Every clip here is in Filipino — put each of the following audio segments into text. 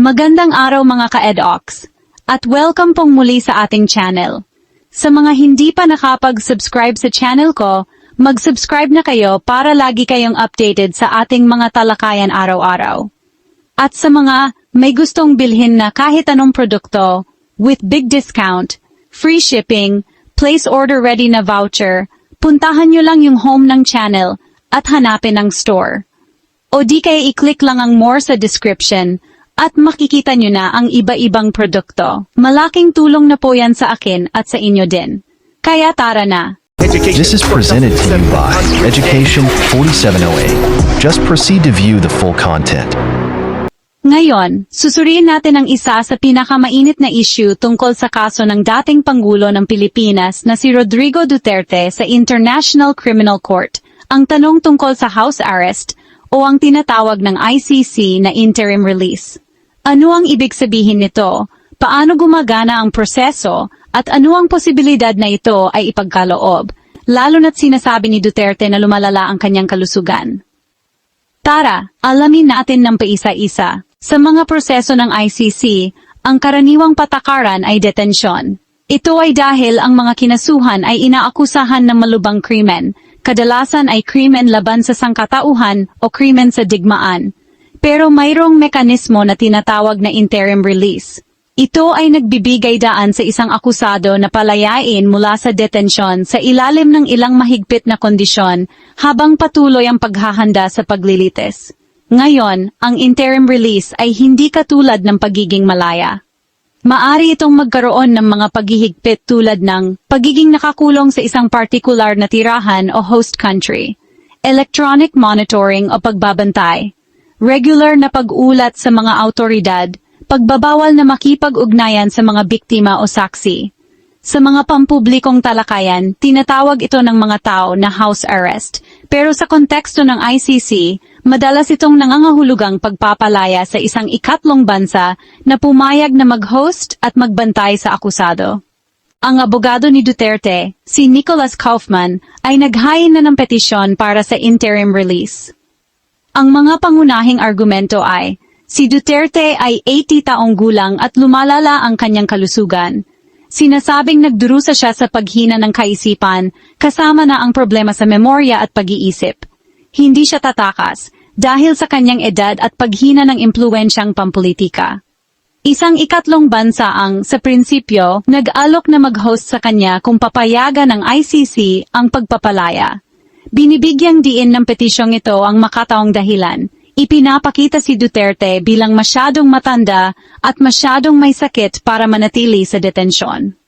Magandang araw mga ka-edocs, at welcome pong muli sa ating channel. Sa mga hindi pa nakapag-subscribe sa channel ko, mag-subscribe na kayo para lagi kayong updated sa ating mga talakayan araw-araw. At sa mga may gustong bilhin na kahit anong produkto, with big discount, free shipping, place order ready na voucher, puntahan nyo lang yung home ng channel at hanapin ang store. O di kaya i-click lang ang more sa description at makikita nyo na ang iba-ibang produkto. Malaking tulong na po yan sa akin at sa inyo din. Kaya tara na. This is presented to you by Education 4708. Just proceed to view the full content. Ngayon, susuriin natin ang isa sa pinakamainit na issue tungkol sa kaso ng dating Pangulo ng Pilipinas na si Rodrigo Duterte sa International Criminal Court. Ang tanong tungkol sa house arrest o ang tinatawag ng ICC na interim release. Ano ang ibig sabihin nito? Paano gumagana ang proseso? At ano ang posibilidad na ito ay ipagkaloob? Lalo na't sinasabi ni Duterte na lumalala ang kanyang kalusugan. Tara, alamin natin ng paisa-isa. Sa mga proseso ng ICC, ang karaniwang patakaran ay detensyon. Ito ay dahil ang mga kinasuhan ay inaakusahan ng malubang krimen, kadalasan ay krimen laban sa sangkatauhan o krimen sa digmaan. Pero mayroong mekanismo na tinatawag na interim release. Ito ay nagbibigay daan sa isang akusado na palayain mula sa detensyon sa ilalim ng ilang mahigpit na kondisyon habang patuloy ang paghahanda sa paglilitis. Ngayon, ang interim release ay hindi katulad ng pagiging malaya. Maari itong magkaroon ng mga paghihigpit tulad ng pagiging nakakulong sa isang particular na tirahan o host country, electronic monitoring o pagbabantay, regular na pag-ulat sa mga autoridad, pagbabawal na makipag-ugnayan sa mga biktima o saksi. Sa mga pampublikong talakayan, tinatawag ito ng mga tao na house arrest, pero sa konteksto ng ICC, madalas itong nangangahulugang pagpapalaya sa isang ikatlong bansa na pumayag na mag-host at magbantay sa akusado. Ang abogado ni Duterte, si Nicholas Kaufman, ay naghain na ng petisyon para sa interim release. Ang mga pangunahing argumento ay, si Duterte ay 80 taong gulang at lumalala ang kanyang kalusugan. Sinasabing nagdurusa siya sa paghina ng kaisipan, kasama na ang problema sa memorya at pag-iisip. Hindi siya tatakas, dahil sa kanyang edad at paghina ng impluensyang pampolitika. Isang ikatlong bansa ang, sa prinsipyo, nag-alok na mag-host sa kanya kung papayagan ng ICC ang pagpapalaya. Binibigyang diin ng petisyong ito ang makataong dahilan. Ipinapakita si Duterte bilang masyadong matanda at masyadong may sakit para manatili sa detensyon.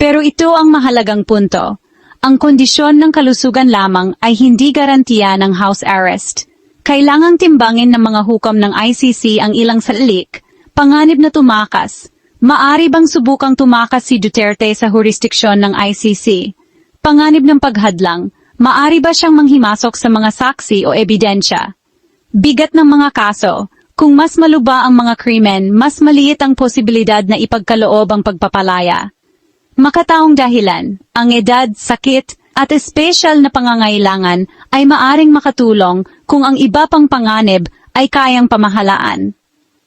Pero ito ang mahalagang punto. Ang kondisyon ng kalusugan lamang ay hindi garantiya ng house arrest. Kailangang timbangin ng mga hukom ng ICC ang ilang salik, panganib na tumakas. Maari bang subukang tumakas si Duterte sa jurisdiksyon ng ICC? Panganib ng paghadlang, maari ba siyang manghimasok sa mga saksi o ebidensya? Bigat ng mga kaso, kung mas maluba ang mga krimen, mas maliit ang posibilidad na ipagkaloob ang pagpapalaya. Makataong dahilan, ang edad, sakit, at espesyal na pangangailangan ay maaring makatulong kung ang iba pang panganib ay kayang pamahalaan.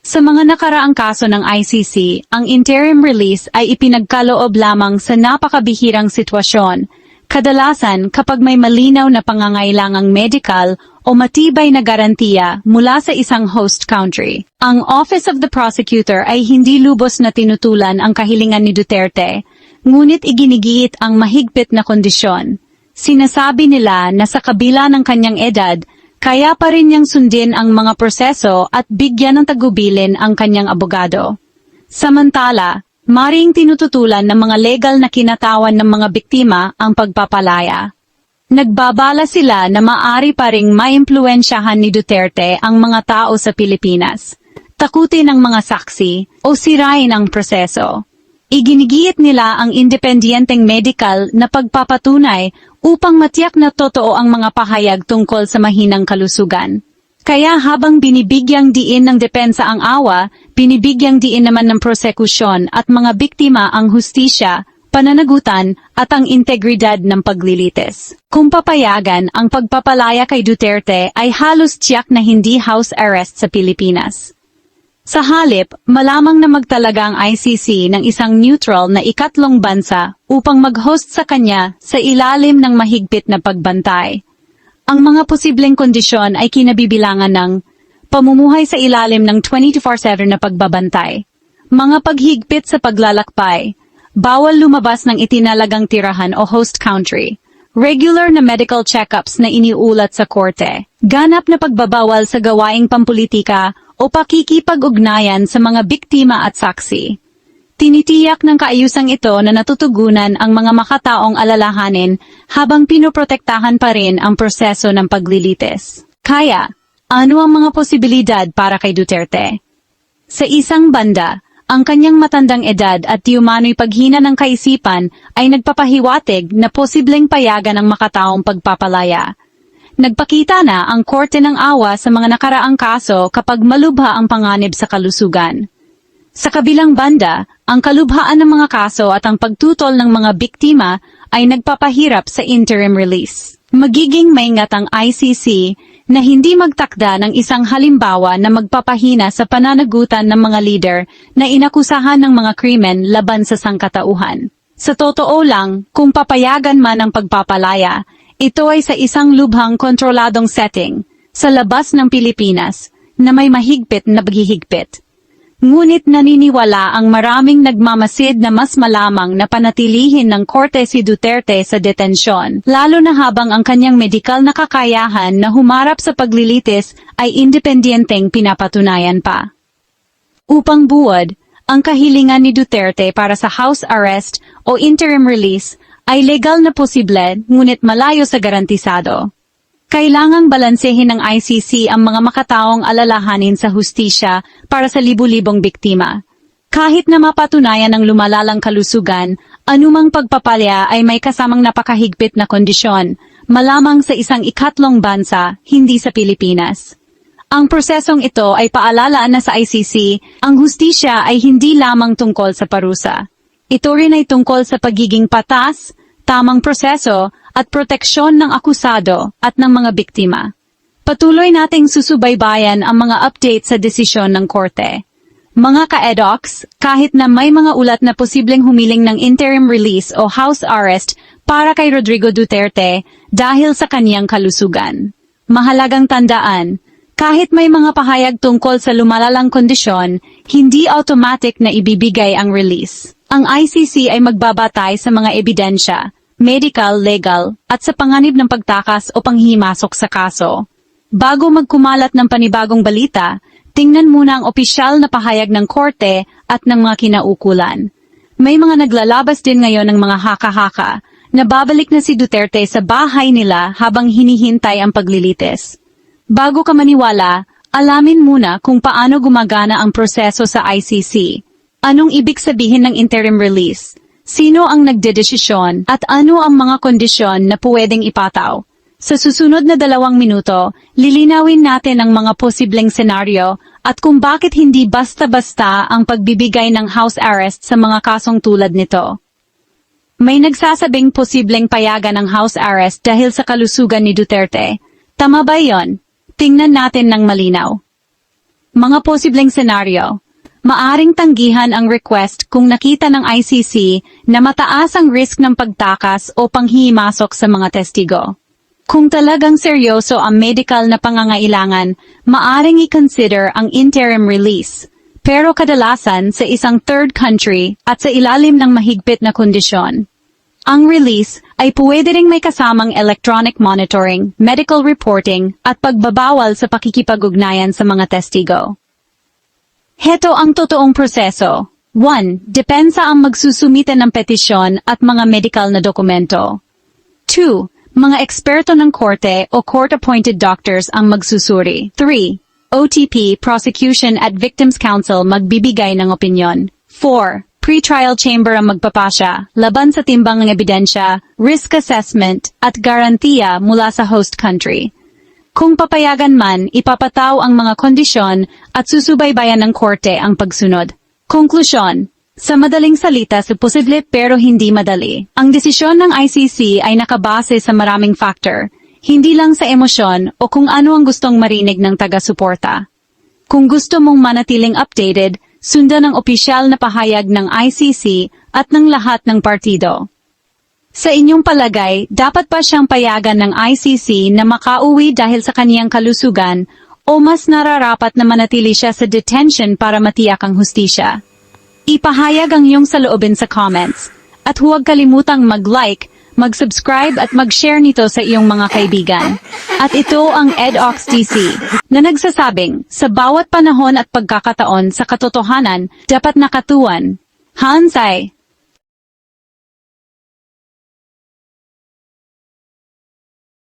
Sa mga nakaraang kaso ng ICC, ang interim release ay ipinagkaloob lamang sa napakabihirang sitwasyon, kadalasan kapag may malinaw na pangangailangang medical o matibay na garantiya mula sa isang host country. Ang Office of the Prosecutor ay hindi lubos na tinutulan ang kahilingan ni Duterte, ngunit iginigiit ang mahigpit na kondisyon. Sinasabi nila na sa kabila ng kanyang edad, kaya pa rin niyang sundin ang mga proseso at bigyan ng tagubilin ang kanyang abogado. Samantala, maring tinututulan ng mga legal na kinatawan ng mga biktima ang pagpapalaya. Nagbabala sila na maari pa ring maimpluensyahan ni Duterte ang mga tao sa Pilipinas. Takutin ang mga saksi o sirain ang proseso. Iginigiit nila ang independenteng medical na pagpapatunay upang matiyak na totoo ang mga pahayag tungkol sa mahinang kalusugan. Kaya habang binibigyang diin ng depensa ang awa, binibigyang diin naman ng prosekusyon at mga biktima ang hustisya pananagutan at ang integridad ng paglilitis. Kung papayagan, ang pagpapalaya kay Duterte ay halos tiyak na hindi house arrest sa Pilipinas. Sa halip, malamang na magtalaga ang ICC ng isang neutral na ikatlong bansa upang mag-host sa kanya sa ilalim ng mahigpit na pagbantay. Ang mga posibleng kondisyon ay kinabibilangan ng pamumuhay sa ilalim ng 24-7 na pagbabantay, mga paghigpit sa paglalakbay, bawal lumabas ng itinalagang tirahan o host country, regular na medical checkups na iniulat sa korte, ganap na pagbabawal sa gawaing pampolitika o pakikipag-ugnayan sa mga biktima at saksi. Tinitiyak ng kaayusang ito na natutugunan ang mga makataong alalahanin habang pinoprotektahan pa rin ang proseso ng paglilitis. Kaya, ano ang mga posibilidad para kay Duterte? Sa isang banda, ang kanyang matandang edad at tiumano'y paghina ng kaisipan ay nagpapahiwatig na posibleng payagan ang makataong pagpapalaya. Nagpakita na ang korte ng awa sa mga nakaraang kaso kapag malubha ang panganib sa kalusugan. Sa kabilang banda, ang kalubhaan ng mga kaso at ang pagtutol ng mga biktima ay nagpapahirap sa interim release. Magiging maingat ang ICC na hindi magtakda ng isang halimbawa na magpapahina sa pananagutan ng mga leader na inakusahan ng mga krimen laban sa sangkatauhan. Sa totoo lang, kung papayagan man ang pagpapalaya, ito ay sa isang lubhang kontroladong setting, sa labas ng Pilipinas, na may mahigpit na paghihigpit. Ngunit naniniwala ang maraming nagmamasid na mas malamang na panatilihin ng korte si Duterte sa detensyon, lalo na habang ang kanyang medikal na kakayahan na humarap sa paglilitis ay independenteng pinapatunayan pa. Upang buwad, ang kahilingan ni Duterte para sa house arrest o interim release ay legal na posible ngunit malayo sa garantisado. Kailangang balansehin ng ICC ang mga makataong alalahanin sa hustisya para sa libu-libong biktima. Kahit na mapatunayan ng lumalalang kalusugan, anumang pagpapalya ay may kasamang napakahigpit na kondisyon, malamang sa isang ikatlong bansa, hindi sa Pilipinas. Ang prosesong ito ay paalalaan na sa ICC, ang hustisya ay hindi lamang tungkol sa parusa. Ito rin ay tungkol sa pagiging patas, tamang proseso at proteksyon ng akusado at ng mga biktima. Patuloy nating susubaybayan ang mga update sa desisyon ng korte. Mga ka-edocs, kahit na may mga ulat na posibleng humiling ng interim release o house arrest para kay Rodrigo Duterte dahil sa kaniyang kalusugan. Mahalagang tandaan, kahit may mga pahayag tungkol sa lumalalang kondisyon, hindi automatic na ibibigay ang release. Ang ICC ay magbabatay sa mga ebidensya, medical, legal, at sa panganib ng pagtakas o panghimasok sa kaso. Bago magkumalat ng panibagong balita, tingnan muna ang opisyal na pahayag ng korte at ng mga kinaukulan. May mga naglalabas din ngayon ng mga haka-haka na babalik na si Duterte sa bahay nila habang hinihintay ang paglilitis. Bago ka maniwala, alamin muna kung paano gumagana ang proseso sa ICC. Anong ibig sabihin ng interim release? Sino ang nagdedesisyon at ano ang mga kondisyon na pwedeng ipataw? Sa susunod na dalawang minuto, lilinawin natin ang mga posibleng senaryo at kung bakit hindi basta-basta ang pagbibigay ng house arrest sa mga kasong tulad nito. May nagsasabing posibleng payagan ng house arrest dahil sa kalusugan ni Duterte. Tama ba yon? Tingnan natin ng malinaw. Mga posibleng senaryo. Maaring tanggihan ang request kung nakita ng ICC na mataas ang risk ng pagtakas o panghimasok sa mga testigo. Kung talagang seryoso ang medical na pangangailangan, maaring i-consider ang interim release. Pero kadalasan sa isang third country at sa ilalim ng mahigpit na kondisyon. Ang release ay pwede ring may kasamang electronic monitoring, medical reporting, at pagbabawal sa pakikipag-ugnayan sa mga testigo. Heto ang totoong proseso. 1. Depensa ang magsusumite ng petisyon at mga medical na dokumento. 2. Mga eksperto ng korte o court-appointed doctors ang magsusuri. 3. OTP, Prosecution at Victims Council magbibigay ng opinyon. 4. Pre-trial chamber ang magpapasya, laban sa timbang ng ebidensya, risk assessment, at garantiya mula sa host country. Kung papayagan man, ipapataw ang mga kondisyon at susubaybayan ng korte ang pagsunod. Konklusyon. Sa madaling salita, posible pero hindi madali. Ang desisyon ng ICC ay nakabase sa maraming factor, hindi lang sa emosyon o kung ano ang gustong marinig ng taga-suporta. Kung gusto mong manatiling updated, sundan ang opisyal na pahayag ng ICC at ng lahat ng partido. Sa inyong palagay, dapat pa siyang payagan ng ICC na makauwi dahil sa kaniyang kalusugan o mas nararapat na manatili siya sa detention para matiyak ang hustisya? Ipahayag ang iyong saloobin sa comments. At huwag kalimutang mag-like, mag-subscribe at mag-share nito sa iyong mga kaibigan. At ito ang EdOxTC na nagsasabing sa bawat panahon at pagkakataon sa katotohanan dapat nakatuwan. Hansay!